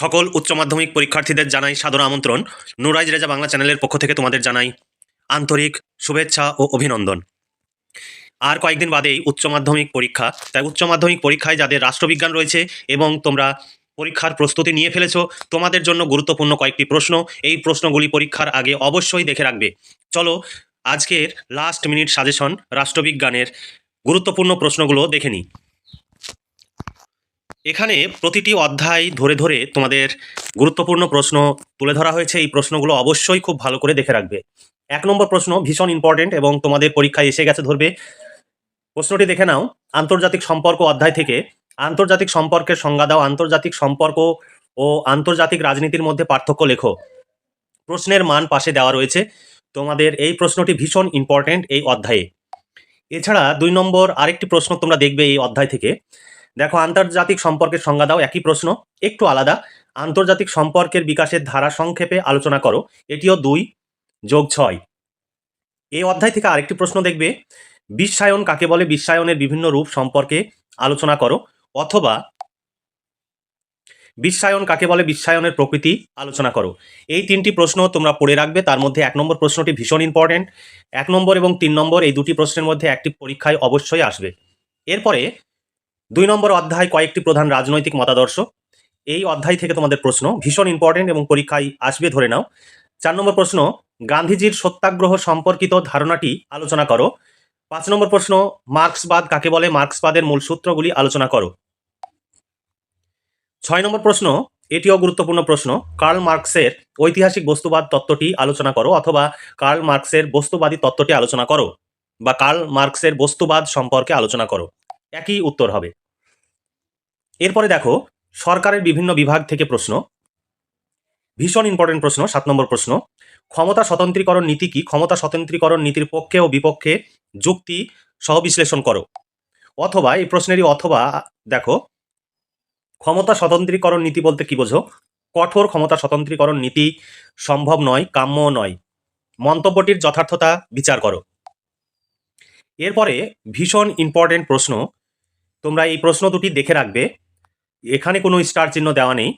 সকল উচ্চ মাধ্যমিক পরীক্ষার্থীদের জানাই সাদর আমন্ত্রণ। নুরাইজ রেজা বাংলা চ্যানেলের পক্ষ থেকে তোমাদের জানাই আন্তরিক শুভেচ্ছা ও অভিনন্দন। আর কয়েকদিন বাদেই উচ্চ মাধ্যমিক পরীক্ষা। তাই উচ্চ মাধ্যমিক পরীক্ষায় যাদের রাষ্ট্রবিজ্ঞান রয়েছে এবং তোমরা পরীক্ষার প্রস্তুতি নিয়ে ফেলেছো, তোমাদের জন্য গুরুত্বপূর্ণ কয়েকটি প্রশ্ন। এই প্রশ্নগুলি পরীক্ষার আগে অবশ্যই দেখে রাখবে। চলো, আজকের লাস্ট মিনিট সাজেশন রাষ্ট্রবিজ্ঞানের গুরুত্বপূর্ণ প্রশ্নগুলো দেখে নিই। এখানে প্রতিটি অধ্যায় ধরে ধরে তোমাদের গুরুত্বপূর্ণ প্রশ্ন তুলে ধরা হয়েছে। এই প্রশ্নগুলো অবশ্যই খুব ভালো করে দেখে রাখবে। এক নম্বর প্রশ্ন ভীষণ ইম্পর্টেন্ট এবং তোমাদের পরীক্ষায় এসে গেছে ধরবে। প্রশ্নটি দেখে নাও। আন্তর্জাতিক সম্পর্ক অধ্যায় থেকে আন্তর্জাতিক সম্পর্কের সংজ্ঞা দাও। আন্তর্জাতিক সম্পর্ক ও আন্তর্জাতিক রাজনীতির মধ্যে পার্থক্য লেখো। প্রশ্নের মান পাশে দেওয়া রয়েছে। তোমাদের এই প্রশ্নটি ভীষণ ইম্পর্টেন্ট এই অধ্যায়ে। এছাড়া দুই নম্বর আরেকটি প্রশ্ন তোমরা দেখবে এই অধ্যায় থেকে। দেখো, আন্তর্জাতিক সম্পর্কের সংজ্ঞা দাও, একই প্রশ্ন, একটু আলাদা। আন্তর্জাতিক সম্পর্কের বিকাশের ধারা সংক্ষেপে আলোচনা করো, এটিও দুই যোগ ছয়। এই অধ্যায় থেকে আরেকটি প্রশ্ন দেখবে বিশ্বায়ন কাকে বলে? বিশ্বায়নের বিভিন্ন রূপ সম্পর্কে আলোচনা করো, অথবা বিশ্বায়ন কাকে বলে? বিশ্বায়নের প্রকৃতি আলোচনা করো। এই তিনটি প্রশ্ন তোমরা পড়ে রাখবে, তার মধ্যে এক নম্বর প্রশ্নটি ভীষণ ইম্পর্টেন্ট এক নম্বর এবং তিন নম্বর এই দুটি প্রশ্নের মধ্যে একটি পরীক্ষায় অবশ্যই আসবে। এরপরে দুই নম্বর অধ্যায় কয়েকটি প্রধান রাজনৈতিক মতাদর্শ। এই অধ্যায় থেকে তোমাদের প্রশ্ন ভীষণ ইম্পর্টেন্ট এবং পরীক্ষায় আসবে, ধরে নাও। চার নম্বর প্রশ্ন, গান্ধীজির সত্যাগ্রহ সম্পর্কিত ধারণাটি আলোচনা করো। পাঁচ নম্বর প্রশ্ন, মার্ক্সবাদ কাকে বলে? মার্ক্সবাদের মূল সূত্রগুলি আলোচনা করো। ছয় নম্বর প্রশ্ন, এটিও গুরুত্বপূর্ণ প্রশ্ন, কার্ল মার্কসের ঐতিহাসিক বস্তুবাদ তত্ত্বটি আলোচনা করো অথবা কার্ল মার্কসের বস্তুবাদী তত্ত্বটি আলোচনা করো বা কার্ল মার্কসের বস্তুবাদ সম্পর্কে আলোচনা করো। একই উত্তর হবে। এরপরে দেখো, সরকারের বিভিন্ন বিভাগ থেকে প্রশ্ন। ভীষণ ইম্পর্টেন্ট প্রশ্ন, সাত নম্বর প্রশ্ন। ক্ষমতা স্বতন্ত্রীকরণ নীতি কি? ক্ষমতা স্বতন্ত্রীকরণ নীতির পক্ষে ও বিপক্ষে যুক্তি সহ বিশ্লেষণ করো। অথবা এই প্রশ্নেরই অথবা দেখো, ক্ষমতা স্বতন্ত্রীকরণ নীতি বলতে কি বোঝো? কঠোর ক্ষমতা স্বতন্ত্রীকরণ নীতি সম্ভব নয়, কাম্য নয়। মন্তব্যটির যথার্থতা বিচার করো। এরপরে ভীষণ ইম্পর্টেন্ট প্রশ্ন তোমরা এই প্রশ্ন দুটি দেখে রাখবে। এখানে কোনো স্টার চিহ্ন দেওয়া নেই।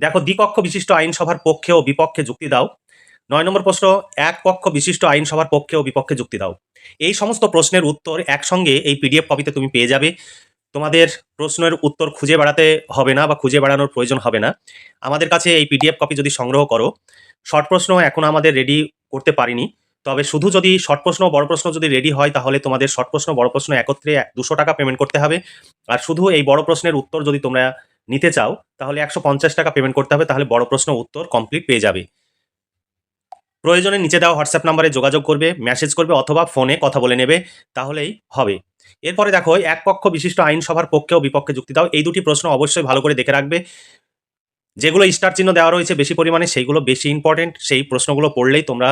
দেখো দ্বিকক্ষ বিশিষ্ট আইনসভার পক্ষে ও বিপক্ষে যুক্তি দাও। নয় নম্বর প্রশ্ন, এক পক্ষ বিশিষ্ট আইনসভার পক্ষে ও বিপক্ষে যুক্তি দাও। এই সমস্ত প্রশ্নের উত্তর একসঙ্গে এই পিডিএফ কপিতে তুমি পেয়ে যাবে। তোমাদের প্রশ্নের উত্তর খুঁজে বেড়াতে হবে না বা খুঁজে বেড়ানোর প্রয়োজন হবে না। আমাদের কাছে এই পিডিএফ কপি যদি সংগ্রহ করো। শর্ট প্রশ্ন, এখন আমাদের রেডি করতে পারিনি। তবে শুধু যদি শর্ট প্রশ্ন, বড় প্রশ্ন যদি রেডি হয়, তাহলে তোমাদের শর্ট প্রশ্ন, বড় প্রশ্ন একত্রে দুশো টাকা পেমেন্ট করতে হবে। আর শুধু এই বড় প্রশ্নের উত্তর যদি তোমরা নিতে চাও, তাহলে একশো পঞ্চাশ টাকা পেমেন্ট করতে হবে, তাহলে বড় প্রশ্ন উত্তর কমপ্লিট পেয়ে যাবে। প্রয়োজনে নিচে দেওয়া হোয়াটসঅ্যাপ নাম্বারে যোগাযোগ করবে মেসেজ করবে অথবা ফোনে কথা বলে নেবে, তাহলেই হবে। এরপরে দেখো, এক পক্ষ বিশিষ্ট আইনসভার পক্ষে ও বিপক্ষে যুক্তি দাও। এই দুটি প্রশ্ন অবশ্যই ভালো করে দেখে রাখবে। যেগুলো স্টার চিহ্ন দেওয়া রয়েছে বেশি পরিমাণে, সেইগুলো বেশি ইম্পর্টেন্ট সেই প্রশ্নগুলো পড়লেই তোমরা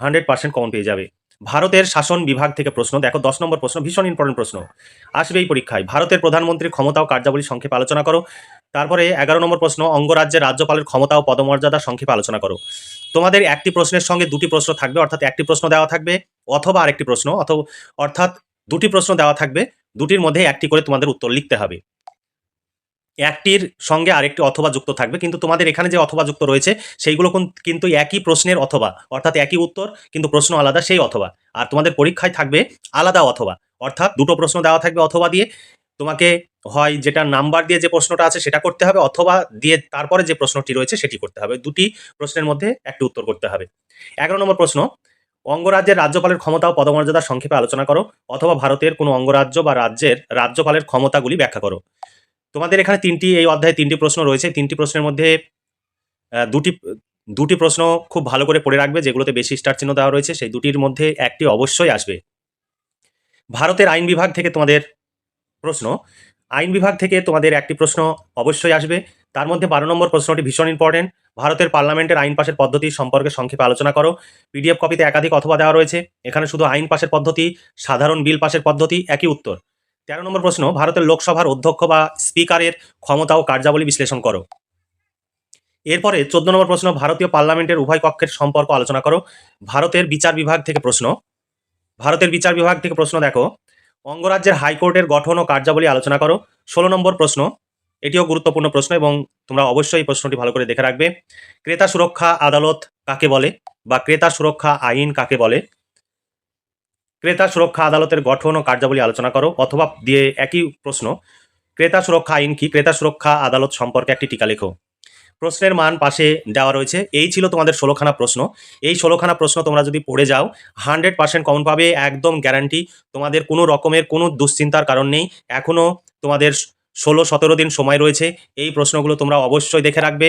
হান্ড্রেড পার্সেন্ট কমন পেয়ে যাবে। ভারতের শাসন বিভাগ থেকে প্রশ্ন, দেখো দশ নম্বর প্রশ্ন, ভীষণ ইম্পর্টেন্ট প্রশ্ন। আসবে এই পরীক্ষায়। ভারতের প্রধানমন্ত্রীর ক্ষমতা ও কার্যাবলী সংক্ষেপে আলোচনা করো। তারপরে এগারো নম্বর প্রশ্ন, অঙ্গরাজ্যের রাজ্যপালের ক্ষমতা ও পদমর্যাদা সংক্ষেপে আলোচনা করো। তোমাদের একটি প্রশ্নের সঙ্গে দুটি প্রশ্ন থাকবে, অর্থাৎ একটি প্রশ্ন দেওয়া থাকবে, অথবা আরেকটি প্রশ্ন অথবা অর্থাৎ দুটি প্রশ্ন দেওয়া থাকবে। দুটির মধ্যে একটি করে তোমাদের উত্তর লিখতে হবে। একটির সঙ্গে আরেকটি অথবা যুক্ত থাকবে। কিন্তু তোমাদের এখানে যে অথবা যুক্ত রয়েছে, সেইগুলো কোন- কিন্তু একই প্রশ্নের অথবা। অর্থাৎ একই উত্তর, কিন্তু প্রশ্ন আলাদা, সেই অথবা। আর তোমাদের পরীক্ষায় থাকবে আলাদা অথবা। অর্থাৎ দুটো প্রশ্ন দেওয়া থাকবে অথবা দিয়ে। তোমাকে হয় যেটা নাম্বার দিয়ে যে প্রশ্নটা আছে সেটা করতে হবে, অথবা দিয়ে তারপরে যে প্রশ্নটি রয়েছে সেটি করতে হবে। দুটি প্রশ্নের মধ্যে একটি উত্তর করতে হবে। এগারো নম্বর প্রশ্ন, অঙ্গরাজ্যের রাজ্যপালের ক্ষমতা ও পদমর্যাদা সংক্ষেপে আলোচনা করো, অথবা ভারতের কোনো অঙ্গরাজ্য বা রাজ্যের রাজ্যপালের ক্ষমতাগুলি ব্যাখ্যা করো। তোমাদের এখানে তিনটি, এই অধ্যায়ে তিনটি প্রশ্ন রয়েছে। তিনটি প্রশ্নের মধ্যে দুটি দুটি প্রশ্ন খুব ভালো করে পড়ে রাখবে, যেগুলোতে বেশি স্টার চিহ্ন দেওয়া রয়েছে। সেই দুটির মধ্যে একটি অবশ্যই আসবে। ভারতের আইন বিভাগ থেকে তোমাদের প্রশ্ন। আইন বিভাগ থেকে তোমাদের একটি প্রশ্ন অবশ্যই আসবে। তার মধ্যে বারো নম্বর প্রশ্নটি ভীষণ ইম্পর্টেন্ট ভারতের পার্লামেন্টের আইন পাশের পদ্ধতি সম্পর্কে সংক্ষেপে আলোচনা করো। পিডিএফ কপিতে একাধিক অথবা দেওয়া রয়েছে। এখানে শুধু আইন পাশের পদ্ধতি, সাধারণ বিল পাশের পদ্ধতি, একই উত্তর। তেরো নম্বর প্রশ্ন, ভারতের লোকসভার অধ্যক্ষ বা স্পিকারের ক্ষমতা ও কার্যাবলী বিশ্লেষণ করো। এরপরে চোদ্দ নম্বর প্রশ্ন, ভারতীয় পার্লামেন্টের উভয় কক্ষের সম্পর্ক আলোচনা করো। ভারতের বিচার বিভাগ থেকে প্রশ্ন, ভারতের বিচার বিভাগ থেকে প্রশ্ন দেখো। অঙ্গরাজ্যের হাইকোর্টের গঠন ও কার্যাবলী আলোচনা করো। ষোলো নম্বর প্রশ্ন, এটিও গুরুত্বপূর্ণ প্রশ্ন এবং তোমরা অবশ্যই এই প্রশ্নটি ভালো করে দেখে রাখবে। ক্রেতা সুরক্ষা আদালত কাকে বলে বা ক্রেতা সুরক্ষা আইন কাকে বলে? ক্রেতা সুরক্ষা আদালতের গঠন ও কার্যাবলী আলোচনা করো অথবা দিয়ে একই প্রশ্ন। ক্রেতা সুরক্ষা আইন কি? ক্রেতা সুরক্ষা আদালত সম্পর্কে একটি টিকা লেখো। প্রশ্নের মান পাশে দেওয়া রয়েছে। এই ছিল তোমাদের ষোলোখানা প্রশ্ন। এই ষোলোখানা প্রশ্ন তোমরা যদি পড়ে যাও, হান্ড্রেড পার্সেন্ট কমন পাবে, একদম গ্যারান্টি তোমাদের কোনো রকমের কোনো দুশ্চিন্তার কারণ নেই। এখনও তোমাদের ষোলো সতেরো দিন সময় রয়েছে। এই প্রশ্নগুলো তোমরা অবশ্যই দেখে রাখবে।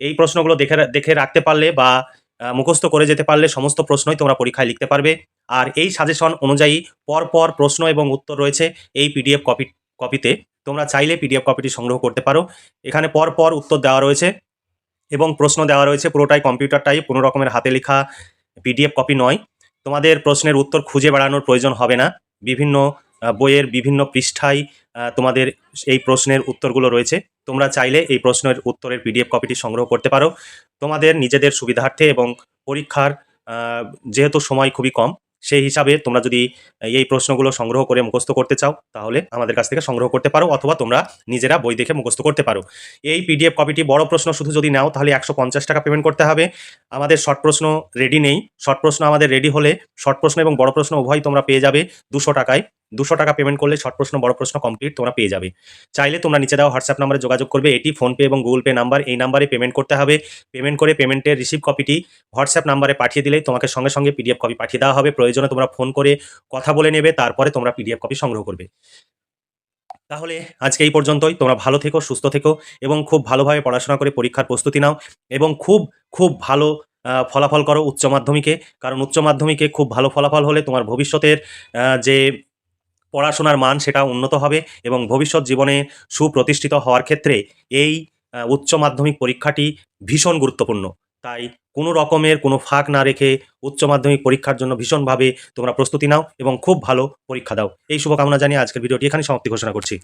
এই প্রশ্নগুলো দেখে দেখে রাখতে পারলে বা মুখস্থ করে যেতে পারলে সমস্ত প্রশ্নই তোমরা পরীক্ষায় লিখতে পারবে। আর এই সাজেশন অনুযায়ী পর পর প্রশ্ন এবং উত্তর রয়েছে এই পিডিএফ কপি, কপিতে। তোমরা চাইলে পিডিএফ কপিটি সংগ্রহ করতে পারো। এখানে পর পর উত্তর দেওয়া রয়েছে এবং প্রশ্ন দেওয়া রয়েছে। পুরোটাই কম্পিউটার টাইপ কোনো রকমের হাতে লেখা পিডিএফ কপি নয়। তোমাদের প্রশ্নের উত্তর খুঁজে বেড়ানোর প্রয়োজন হবে না। বিভিন্ন বইয়ের বিভিন্ন পৃষ্ঠায় তোমাদের এই প্রশ্নের উত্তরগুলো রয়েছে। তোমরা চাইলে এই প্রশ্নের উত্তরের পিডিএফ কপিটি সংগ্রহ করতে পারো। তোমাদের নিজেদের সুবিধার্থে এবং পরীক্ষার যেহেতু সময় খুবই কম, সেই হিসাবে তোমরা যদি এই প্রশ্নগুলো সংগ্রহ করে মুখস্থ করতে চাও, তাহলে আমাদের কাছ থেকে সংগ্রহ করতে পারো অথবা তোমরা নিজেরা বই দেখে মুখস্থ করতে পারো। এই পিডিএফ কপিটি বড় প্রশ্ন, শুধু যদি নাও, তাহলে একশো পঞ্চাশ টাকা পেমেন্ট করতে হবে। আমাদের শর্ট প্রশ্ন রেডি নেই। শর্ট প্রশ্ন আমাদের রেডি হলে শর্ট প্রশ্ন এবং বড় প্রশ্ন উভয় তোমরা পেয়ে যাবে দুশো টাকায়। দুশো টাকা পেমেন্ট করলে শর্ট প্রশ্ন, বড় প্রশ্ন কমপ্লিট তোমরা পেয়ে যাবে। চাইলে তোমরা নিচে দেওয়া হোয়াটসঅ্যাপ নাম্বারে যোগাযোগ করবে। এটি ফোনপে এবং গুগল পে নাম্বার এই নাম্বারে পেমেন্ট করতে হবে। পেমেন্ট করে পেমেন্টের রিসিভ কপিটি হোয়াটসঅ্যাপ নাম্বারে পাঠিয়ে দিলেই তোমাকে সঙ্গে সঙ্গে পিডিএফ কপি পাঠিয়ে দেওয়া হবে। প্রয়োজনে তোমরা ফোন করে কথা বলে নেবে, তারপরে তোমরা পিডিএফ কপি সংগ্রহ করবে। তাহলে আজকে এই পর্যন্তই। তোমরা ভালো থেকো, সুস্থ থেকো এবং খুব ভালোভাবে পড়াশোনা করে পরীক্ষার প্রস্তুতি নাও এবং খুব খুব ভালো ফলাফল করো উচ্চ মাধ্যমিকে। কারণ উচ্চ মাধ্যমিকে খুব ভালো ফলাফল হলে তোমার ভবিষ্যতের যে পড়াশোনার মান সেটা উন্নত হবে এবং ভবিষ্যৎ জীবনে সুপ্রতিষ্ঠিত হওয়ার ক্ষেত্রে এই উচ্চ মাধ্যমিক পরীক্ষাটি ভীষণ গুরুত্বপূর্ণ। তাই কোনো রকমের কোনো ফাঁক না রেখে উচ্চ মাধ্যমিক পরীক্ষার জন্য ভীষণভাবে তোমরা প্রস্তুতি নাও এবং খুব ভালো পরীক্ষা দাও। এই শুভকামনা জানিয়ে আজকের ভিডিওটি এখানে সমাপ্তি ঘোষণা করছি।